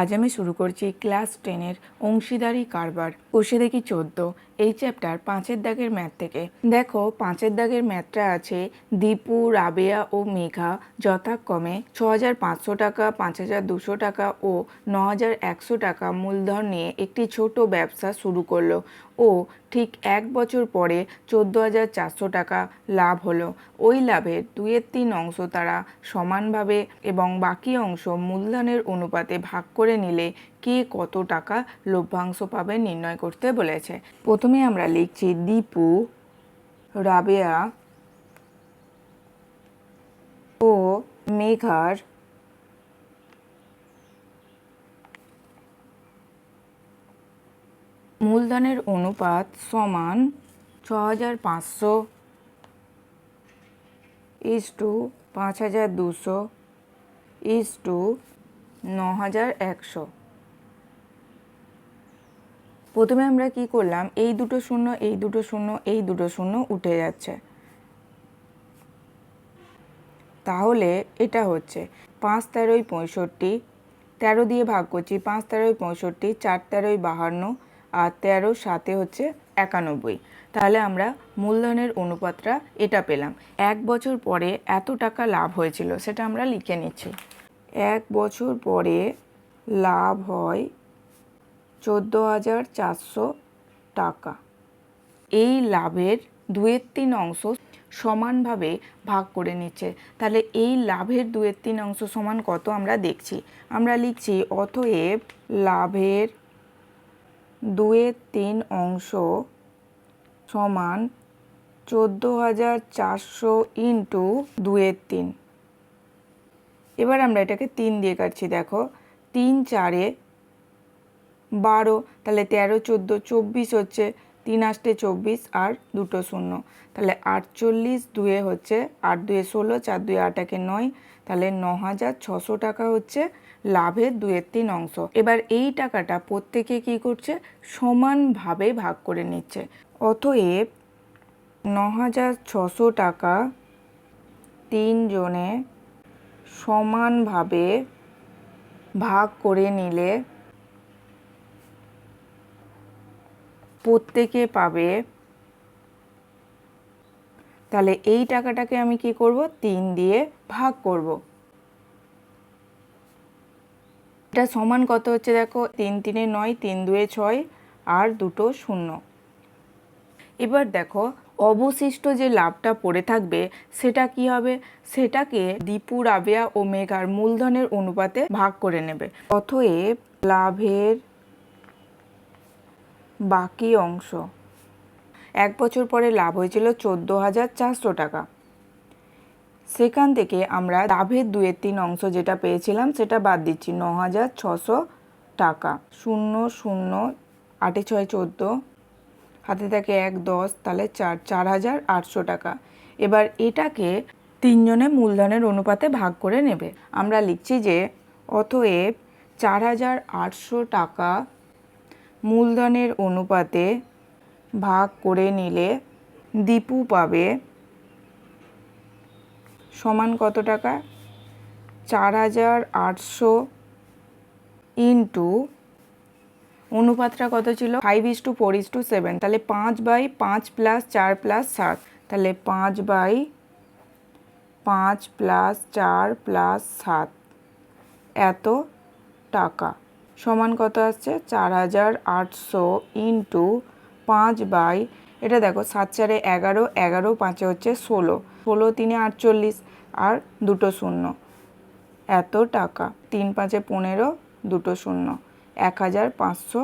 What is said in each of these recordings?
আজ আমি শুরু করছি ক্লাস টেনের অংশীদারি কারবার। বসে দেখি চোদ্দ। এই চ্যাপ্টার পাঁচের দাগের ম্যাথ থেকে। দেখো, পাঁচের দাগের ম্যাথটা আছে দীপু, রাবেয়া ও মেঘা যথাক্রমে ছ হাজার পাঁচশো টাকা, পাঁচ হাজার দুশো টাকা ও ন হাজার একশো টাকা মূলধন নিয়ে একটি ছোট ব্যবসা শুরু করল ও ঠিক এক বছর পরে চোদ্দ হাজার চারশো টাকা লাভ হলো। ওই লাভের দুয়ের তিন অংশ তারা সমানভাবে এবং বাকি অংশ মূলধনের অনুপাতে ভাগ করে নিলে কে কত টাকা লভ্যাংশ পাবে নির্ণয় করতে বলেছে। প্রথমে আমরা লিখছি, দীপু, রাবেয়া ও মেঘার মূলধনের অনুপাত সমান ছ হাজার পাঁচশো ইস টু পাঁচ হাজার দুশো ইস টু ন হাজার একশো। প্রথমে আমরা কি করলাম, এই দুটো শূন্য, এই দুটো শূন্য, এই দুটো শূন্য উঠে যাচ্ছে। তাহলে এটা হচ্ছে পাঁচ তেরোই পঁয়ষট্টি, তেরো দিয়ে ভাগ করছি, পাঁচ তেরোই পঁয়ষট্টি, চার তেরোই বাহান্ন, আর তেরো সাতে হচ্ছে একানব্বই। তাহলে আমরা মূলধনের অনুপাতটা এটা পেলাম। এক বছর পরে এত টাকা লাভ হয়েছিল, সেটা আমরা লিখে নিচ্ছি। এক বছর পরে লাভ হয় চোদ্দ হাজার চারশো টাকা। এই লাভের দুয়ের তিন অংশ সমানভাবে ভাগ করে নিচ্ছে। তাহলে এই লাভের দুয়ের তিন অংশ সমান কত আমরা দেখছি? আমরা লিখছি, অতএব লাভের দুয়ের তিন অংশ সমান চোদ্দ হাজার চারশো ইন্টু দুয়ের তিন। এবার আমরা এটাকে তিন দিয়ে কাটছি, দেখো। তিন চারে বারো, তাহলে তেরো, চোদ্দ, চব্বিশ হচ্ছে তিন আষ্টে চব্বিশ, আর দুটো শূন্য। তাহলে আটচল্লিশ দুয়ে হচ্ছে আট দুয়ে ষোলো, চার দুয়ে আট একে নয়, তাহলে ন হাজার ছশো টাকা হচ্ছে লাভের দুয়ের তিন অংশ। এবার এই টাকাটা প্রত্যেকে কি করছে? সমানভাবে ভাগ করে নিচ্ছে। অতএব ন হাজার ছশো টাকা তিনজনে সমানভাবে ভাগ করে নিলে প্রত্যেকে পাবে, তাহলে এই টাকাটাকে আমি কি করব? তিন দিয়ে ভাগ করব। এটা সমান কত হচ্ছে দেখো? তিন তিনে নয়, তিন দুয়ে ছয়, আর দুটো শূন্য। এবার দেখো, অবশিষ্ট যে লাভটা পড়ে থাকবে, সেটা কি হবে? সেটাকে দীপু, রাবেয়া ও মেঘার মূলধনের অনুপাতে ভাগ করে নেবে। অতএব লাভের বাকি অংশ। এক বছর পরে লাভ হয়েছিল চোদ্দ হাজার চারশো টাকা। সেখান থেকে আমরা লাভের দুয়ের তিন অংশ যেটা পেয়েছিলাম, সেটা বাদ দিচ্ছি ন হাজার ছশো টাকা। শূন্য শূন্য, আটে ছয়, চোদ্দ, হাতে থাকে এক, দশ, তাহলে চার চার হাজার আটশো টাকা। এবার এটাকে তিনজনে মূলধনের অনুপাতে ভাগ করে নেবে। আমরা লিখছি যে, অতএব চার হাজার আটশো টাকা মূলধনের অনুপাতে ভাগ করে নিলে দীপু পাবে সমান কত টাকা? চার হাজার আটশো ইন্টু অনুপাতটা কত ছিল? Five is to four is to seven তাহলে পাঁচ বাই পাঁচ প্লাস চার প্লাস সাত। তাহলে পাঁচ বাই পাঁচ প্লাস চার প্লাস সাত। এত টাকা। সমান কত আসছে? চার হাজার আটশো ইন্টু পাঁচ বাই, এটা দেখো, সাত চারে এগারো এগারো পাঁচে হচ্ছে ষোলো। ষোলো তিনে আটচল্লিশ, আর দুটো শূন্য। এত টাকা। তিন পাঁচে পনেরো, দুটো শূন্য। এক হাজার পাঁচশো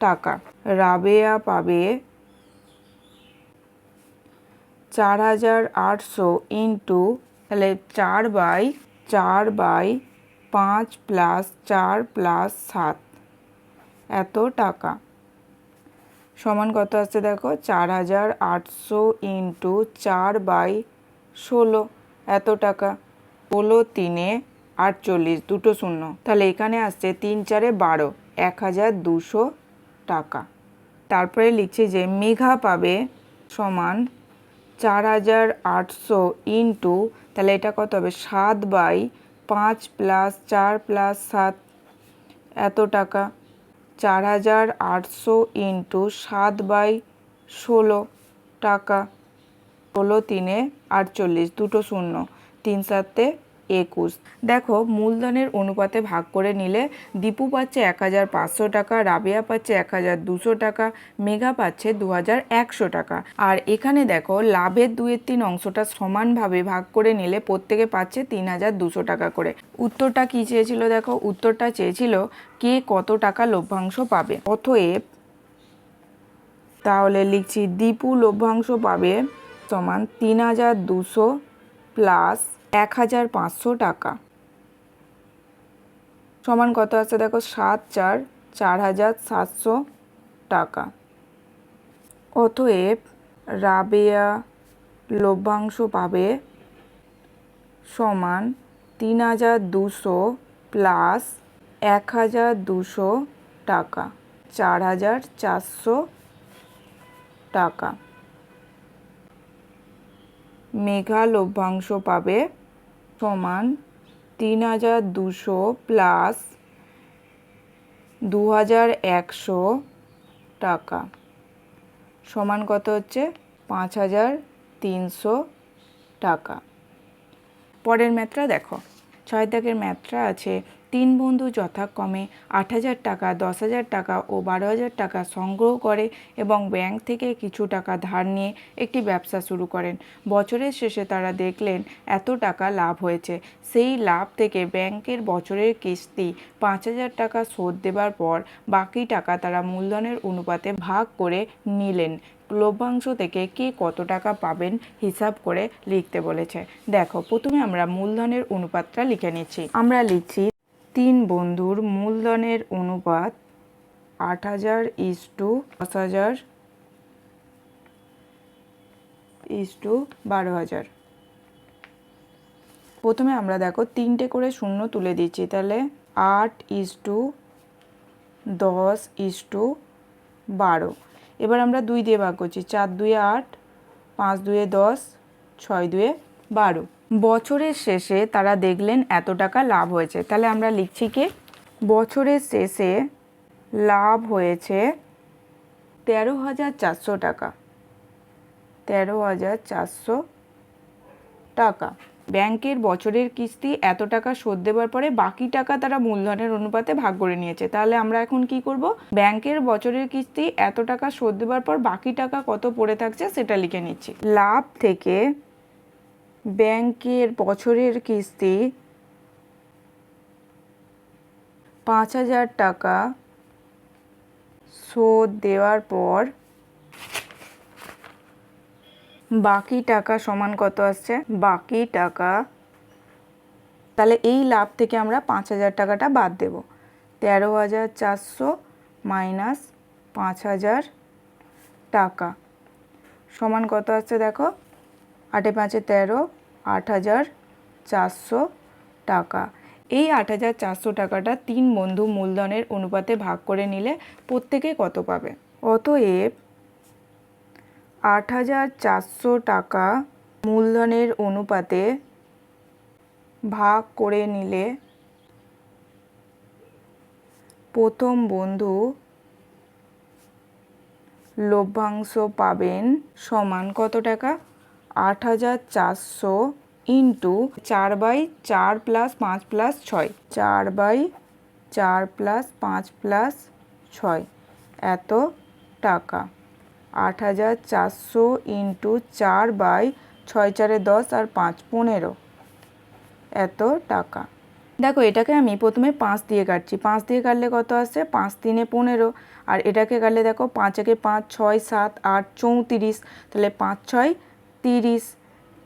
টাকা। রাবেয়া পাবে চার হাজার আটশো ইন্টু, তাহলে চার বাই চার বাই পাঁচ প্লাস চার প্লাস সাত। এত টাকা। সমান কত আসছে দেখো? চার হাজার আটশো ইন্টু চার বাই ষোলো। এত টাকা। ষোলো তিনে আটচল্লিশ, দুটো শূন্য। তাহলে এখানে আসছে তিন চারে বারো, এক হাজার দুশো টাকা। তারপরে লিখছে যে মেঘা পাবে সমান চার হাজার আটশো ইন্টু, তাহলে এটা কত হবে? সাত বাই পাঁচ প্লাস চার প্লাস সাত, এত টাকা। চার হাজার আটশো ইন্টু সাত বাই ষোলো টাকা। ষোলো তিনে আটচল্লিশ, দুটো শূন্য। তিন সাতে একুশ। দেখো, মূলধনের অনুপাতে ভাগ করে নিলে দীপু পাচ্ছে এক হাজার পাঁচশো টাকা, রাবেয়া পাচ্ছে এক হাজার দুশো টাকা, মেঘা পাচ্ছে দু হাজার একশো টাকা। আর এখানে দেখো, লাভের দুয়ের তিন অংশটা সমানভাবে ভাগ করে নিলে প্রত্যেকে পাচ্ছে তিন হাজার দুশো টাকা করে। উত্তরটা কি চেয়েছিল দেখো? উত্তরটা চেয়েছিল কে কত টাকা লভ্যাংশ পাবে। অতএব তাহলে লিখছি, দীপু লভ্যাংশ পাবে সমান তিন হাজার দুশো প্লাস এক হাজার পাঁচশো টাকা। সমান কত আছে দেখো? সাত চার চার হাজার সাতশো টাকা। অতএব রাবেয়া লভ্যাংশ পাবে সমান তিন হাজার দুশো প্লাস এক হাজার দুশো টাকা, চার হাজার চারশো টাকা। মেঘা লভ্যাংশ পাবে সমান তিন হাজার দুশো প্লাস দু হাজার একশো টাকা। সমান কত হচ্ছে? পাঁচ হাজার তিনশো টাকা। পরের ম্যাথটা দেখো। ছয় দাগের ম্যাথটা আছে তিন বন্ধু যথাক্রমে আট হাজার টাকা, দশ হাজার টাকা ও বারো হাজার টাকা সংগ্রহ করে এবং ব্যাংক থেকে কিছু টাকা ধার নিয়ে একটি ব্যবসা শুরু করেন। বছরের শেষে তারা দেখলেন, এত টাকা লাভ হয়েছে। সেই লাভ থেকে ব্যাংকের বছরের কিস্তি, পাঁচ হাজার টাকা শোধ দেবার পর বাকি টাকা তারা মূলধনের অনুপাতে ভাগ করে নিলেন। লভ্যাংশ থেকে কে কত টাকা পাবেন হিসাব করে লিখতে বলেছে। দেখো, প্রথমে আমরা মূলধনের অনুপাতটা লিখে নিচ্ছি। আমরা লিখছি তিন বন্ধুর মূলধনের অনুপাত আট হাজার ইস টু দশ হাজার ইস টু বারো হাজার। প্রথমে আমরা দেখো তিনটে করে শূন্য তুলে দিচ্ছি, তাহলে আট ইস টু দশ ইস টু বারো। এবার আমরা দুই দিয়ে ভাগ করছি, চার দুয়ে আট, পাঁচ দুয়ে দশ, ছয় দুয়ে বারো। বছরের শেষে তারা দেখলেন এত টাকা লাভ হয়েছে। তাহলে আমরা লিখছি কি? বছরের শেষে লাভ হয়েছে তেরো হাজার চারশো টাকা। তেরো হাজার চারশো টাকা। ব্যাংকের বছরের কিস্তি এত টাকা শোধ দেওয়ার পরে বাকি টাকা তারা মূলধনের অনুপাতে ভাগ করে নিয়েছে। তাহলে আমরা এখন কি করব? ব্যাংকের বছরের কিস্তি এত টাকা শোধ দেওয়ার পর বাকি টাকা কত পড়ে থাকছে সেটা লিখে নিচ্ছি। লাভ থেকে ব্যাংকের বছরের কিস্তি পাঁচ হাজার টাকা শোধ দেওয়ার পর বাকি টাকা সমান কত আসছে? বাকি টাকা, তাহলে এই লাভ থেকে আমরা পাঁচ হাজার টাকাটা বাদ দেব। তেরো হাজার চারশো মাইনাস পাঁচ হাজার টাকা। সমান কত আসছে দেখো? আটে পাঁচে তেরো, আট হাজার চারশো টাকা। এই আট হাজার চারশো টাকাটা তিন বন্ধু মূলধনের অনুপাতে ভাগ করে নিলে প্রত্যেকে কত পাবে? অতএব আট হাজার চারশো টাকা মূলধনের অনুপাতে ভাগ করে নিলে প্রথম বন্ধু লভ্যাংশ পাবেন সমান কত টাকা? আট হাজার চারশো ইন্টু চার বাই চার প্লাস পাঁচ প্লাস ছয়। চার বাই চার প্লাস পাঁচ প্লাস ছয়। এত টাকা। আট হাজার চারশো ইন্টু চার বাই ছয় চারে দশ আর পাঁচ পনেরো। এত টাকা। দেখো, এটাকে আমি প্রথমে পাঁচ দিয়ে কাটছি। পাঁচ দিয়ে কাটলে কত আসছে পাঁচ তিনে পনেরো। আর এটাকে কাটলে দেখো, পাঁচ একে পাঁচ, ছয়, সাত, আট, চৌত্রিশ। তাহলে পাঁচ, ছয় তিরিশ,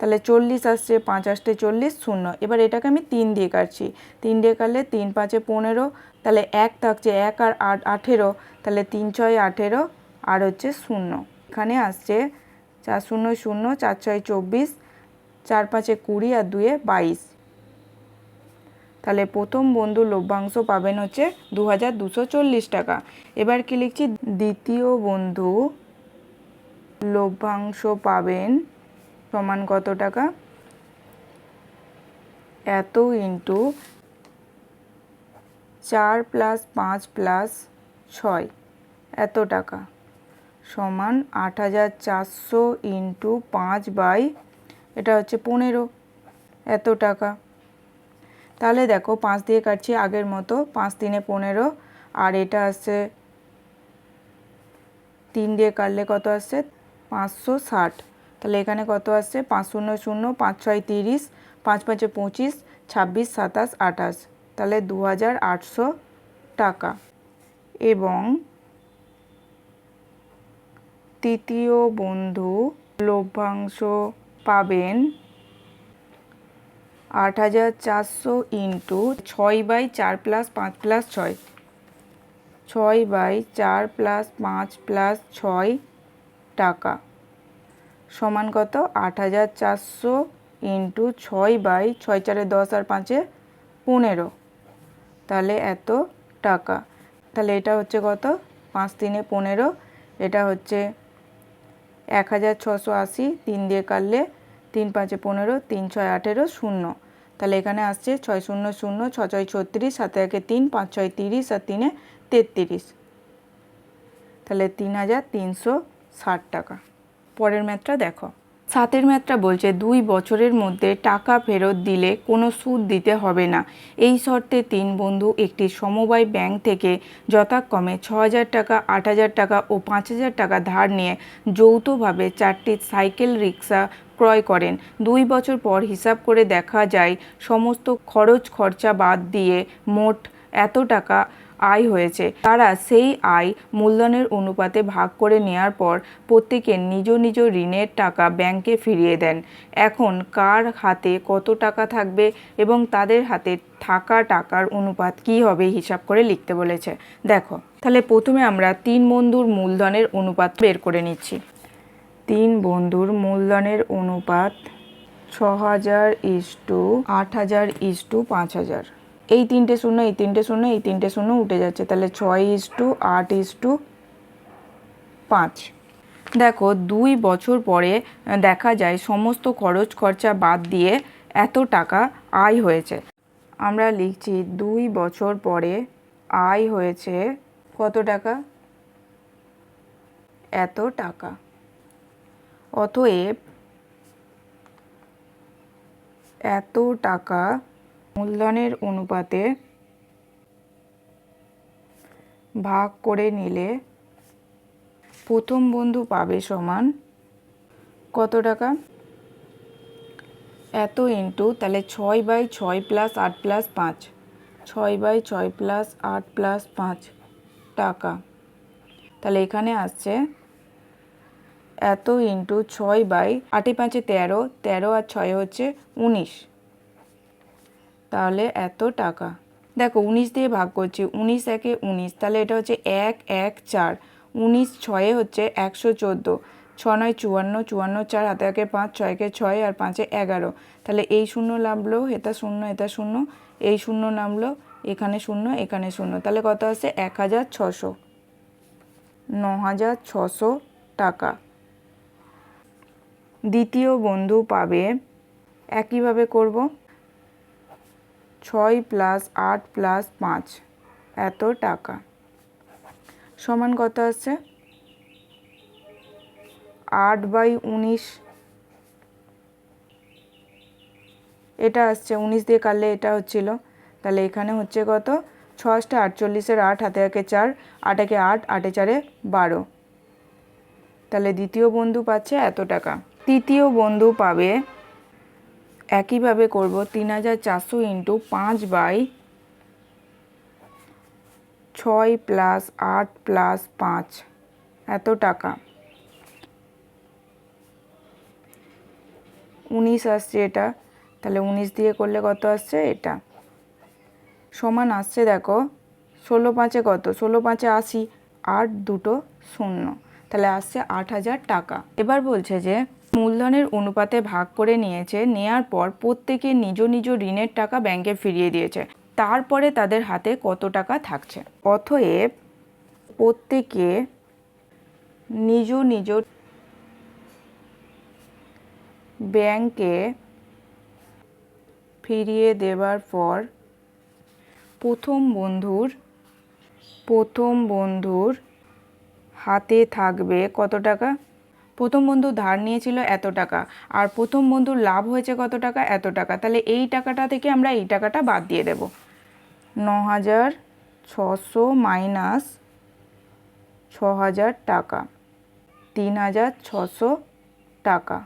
তাহলে চল্লিশ আসছে, পাঁচ আসতে চল্লিশ, শূন্য। এবার এটাকে আমি তিন দিয়ে কাটছি। তিন দিয়ে কাটলে তিন পাঁচে পনেরো, তাহলে এক থাকছে এক আর আট, আঠেরো, তাহলে তিন ছয়, আঠেরো, আর হচ্ছে শূন্য। এখানে আসছে চার শূন্য শূন্য, চার ছয়, চব্বিশ, চার পাঁচে কুড়ি আর দুয়ে বাইশ। তাহলে প্রথম বন্ধু লভ্যাংশ পাবেন হচ্ছে দু হাজার দুশো চল্লিশ টাকা। এবার কি লিখছি? দ্বিতীয় বন্ধু লভ্যাংশ পাবেন সমান কত টাকা? এত ইন্টু চার প্লাস পাঁচ প্লাস ছয়, এত টাকা। সমান আট হাজার চারশো ইন্টু পাঁচ বাই, এটা হচ্ছে পনেরো, এত টাকা। তাহলে দেখো, পাঁচ দিয়ে কাটছি আগের মতো, পাঁচ তিনে পনেরো, আর এটা আসছে তিন দিয়ে কাটলে কত আসছে? পাঁচশো ষাট। তাহলে এখানে কত আসছে? পাঁচ শূন্য শূন্য পাঁচ ছয় তিরিশ পাঁচ পাঁচে পঁচিশ, ছাব্বিশ, সাতাশ, আঠাশ। তাহলে দু হাজার আটশো টাকা। এবং তৃতীয় বন্ধু লভ্যাংশ পাবেন আট হাজার চারশো ইন্টু ছয় বাই চার প্লাস পাঁচ প্লাস ছয়। ছয় বাই চার প্লাস পাঁচ প্লাস ছয় টাকা। সমান কত আট হাজার চারশো ইন্টু ছয় বাই ছয় চারে দশ আর পাঁচে পনেরো। তাহলে এত টাকা। তাহলে এটা হচ্ছে কত? পাঁচ তিনে পনেরো। এটা হচ্ছে এক হাজার ছশো আশি। তিন দিয়ে কাটলে তিন পাঁচে পনেরো, তিন ছয় আঠেরো, শূন্য। তাহলে এখানে আসছে ছয় শূন্য শূন্য, ছ ছয় ছত্রিশ, সাতে একে তিন, পাঁচ ছয় তিরিশ, আর তিনে তেত্রিশ। তাহলে তিন হাজার তিনশো ষাট টাকা। পরের ম্যাথটা দেখো। সাতের ম্যাথটা বলছে, দুই বছরের মধ্যে টাকা ফেরত দিলে কোনো সুদ দিতে হবে না। এই শর্তে তিন বন্ধু একটি সমবায় ব্যাংক থেকে যথাক্রমে ছ হাজার টাকা আট হাজার টাকা ও পাঁচ হাজার টাকা ধার নিয়ে যৌথভাবে চারটি সাইকেল রিক্সা ক্রয় করেন। দুই বছর পর হিসাব করে দেখা যায়, সমস্ত খরচ খরচা বাদ দিয়ে মোট এত টাকা আয় হয়েছে। তারা সেই আয় মূলধনের অনুপাতে ভাগ করে নেওয়ার পর প্রত্যেকে নিজ নিজ ঋণের টাকা ব্যাংকে ফিরিয়ে দেন। এখন কার হাতে কত টাকা থাকবে এবং তাদের হাতে থাকা টাকার অনুপাত কি হবে হিসাব করে লিখতে বলেছে। দেখো, তাহলে প্রথমে আমরা তিন বন্ধুর মূলধনের অনুপাত বের করে নিচ্ছি। তিন বন্ধুর মূলধনের অনুপাত ছ হাজার ইস টু আট হাজার ইস টু পাঁচ হাজার। এই তিনটে শূন্য, এই তিনটে শূন্য, এই তিনটে শূন্য উঠে যাচ্ছে। তাহলে ছয় ইস টু আট ইস টু পাঁচ। দেখো, দুই বছর পরে দেখা যায় সমস্ত খরচ খরচা বাদ দিয়ে এত টাকা আয় হয়েছে। আমরা লিখছি দুই বছর পরে আয় হয়েছে কত টাকা? এত টাকা। অতএব এত টাকা মূলধনের অনুপাতে ভাগ করে নিলে প্রথম বন্ধু পাবে সমান কত টাকা? এত ইন্টু তাহলে ছয় বাই ছয় প্লাস আট প্লাস পাঁচ। ছয় বাই ছয় প্লাস আট প্লাস পাঁচ টাকা। তাহলে এখানে আসছে এত ইন্টু ছয় বাই আটে পাঁচে তেরো তেরো আর ছয় হচ্ছে উনিশ। তাহলে এত টাকা? দেখো, উনিশ দিয়ে ভাগ করছি, উনিশ একে উনিশ, তাহলে এটা হচ্ছে এক এক, চার। উনিশ ছয়ে হচ্ছে একশো চোদ্দ। ছ নয়, চুয়ান্ন চুয়ান্ন, চার হাতে একে পাঁচ ছয়কে ছয়, আর পাঁচে এগারো। তাহলে এই শূন্য নামলো হেতা শূন্য, এটা শূন্য, এই শূন্য নামলো, এখানে শূন্য এখানে শূন্য। তাহলে কত আছে এক হাজার ছশো। ন হাজার ছশো টাকা। দ্বিতীয় বন্ধু পাবে, একইভাবে করব। ছয় প্লাস আট প্লাস পাঁচ। এত টাকা। সমান কত আছে? আট বাই উনিশ। এটা আসছে, উনিশ দিয়ে কাটলে এটা হচ্ছিল। তাহলে এখানে হচ্ছে কত? ছশটা আটচল্লিশের আট, হাতে একে চার আট একে আট, আটে চারে বারো। তাহলে দ্বিতীয় বন্ধু পাচ্ছে এত টাকা। তৃতীয় বন্ধু পাবে একইভাবে করব তিন হাজার চারশো ইন্টু পাঁচ বাই ছয় প্লাস আট প্লাস পাঁচ। এত টাকা। উনিশ আসছে এটা। তাহলে উনিশ দিয়ে করলে কত আসছে? এটা। সমান আসছে দেখো, ষোলো পাঁচে কত? ষোলো পাঁচে আশি, আট দুটো শূন্য। তাহলে আসছে আট হাজার টাকা। এবার বলছে যে মূলধনের অনুপাতে ভাগ করে নিয়েছে, নেয়ার পর প্রত্যেকে নিজ নিজ ঋণের টাকা ব্যাংকে ফিরিয়ে দিয়েছে। তারপরে তাদের হাতে কত টাকা থাকছে? অতএব প্রত্যেকে নিজ নিজ ব্যাংকে ফিরিয়ে দেওয়ার পর প্রথম বন্ধুর প্রথম বন্ধুর হাতে থাকবে কত টাকা? প্রথম বন্ধু ধার নিয়েছিল এত টাকা, আর প্রথম বন্ধুর লাভ হয়েছে কত টাকা, এত টাকা। তাহলে এই টাকাটা থেকে আমরা এই টাকাটা বাদ দিয়ে দেব। ন হাজার ছশো মাইনাস ছ হাজার টাকা তিন হাজার ছশো টাকা।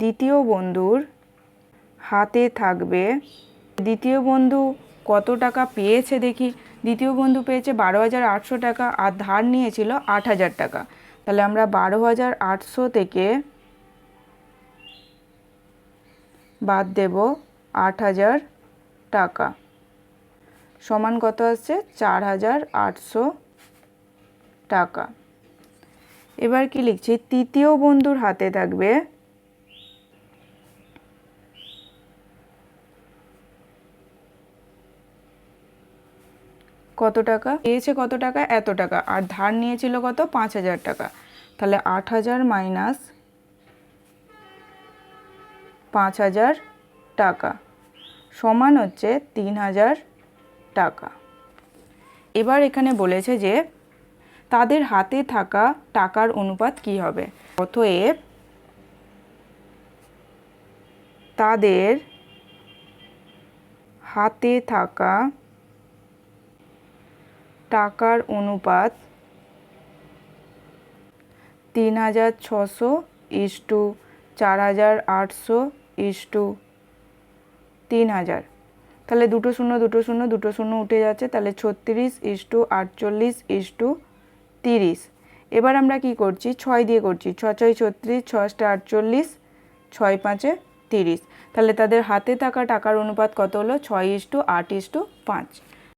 দ্বিতীয় বন্ধুর হাতে থাকবে, দ্বিতীয় বন্ধু কত টাকা পেয়েছে দেখি। দ্বিতীয় বন্ধু পেয়েছে বারো হাজার আটশো টাকা, আর ধার নিয়েছিল আট হাজার টাকা। তাহলে আমরা বারো হাজার আটশো থেকে বাদ দেব আট হাজার টাকা। সমান কত আসছে? চার হাজার আটশো টাকা। এবার কি লিখছি? তৃতীয় বন্ধুর হাতে থাকবে কত টাকা? পেয়েছে কত টাকা? এত টাকা। আর ধার নিয়েছিল কত? পাঁচ হাজার টাকা। তাহলে আট হাজার মাইনাস পাঁচ হাজার টাকা সমান হচ্ছে তিন হাজার টাকা। এবার এখানে বলেছে যে তাদের হাতে থাকা টাকার অনুপাত কি হবে? অতএব তাদের হাতে থাকা টাকার অনুপাত তিন হাজার ছশো ইস টু চার হাজার আটশো ইস টু তিন হাজার। তাহলে দুটো শূন্য দুটো শূন্য দুটো শূন্য উঠে যাচ্ছে, তাহলে ছত্রিশ ইস টু আটচল্লিশ ইস টু তিরিশ। এবার আমরা কি করছি? ছয় দিয়ে করছি। ছ ছয় ছত্রিশ ছয়টা আটচল্লিশ, ছয় পাঁচে তিরিশ। তাহলে তাদের হাতে থাকা টাকার অনুপাত কত হলো? ছয় ইস টু আট ইস টু পাঁচ।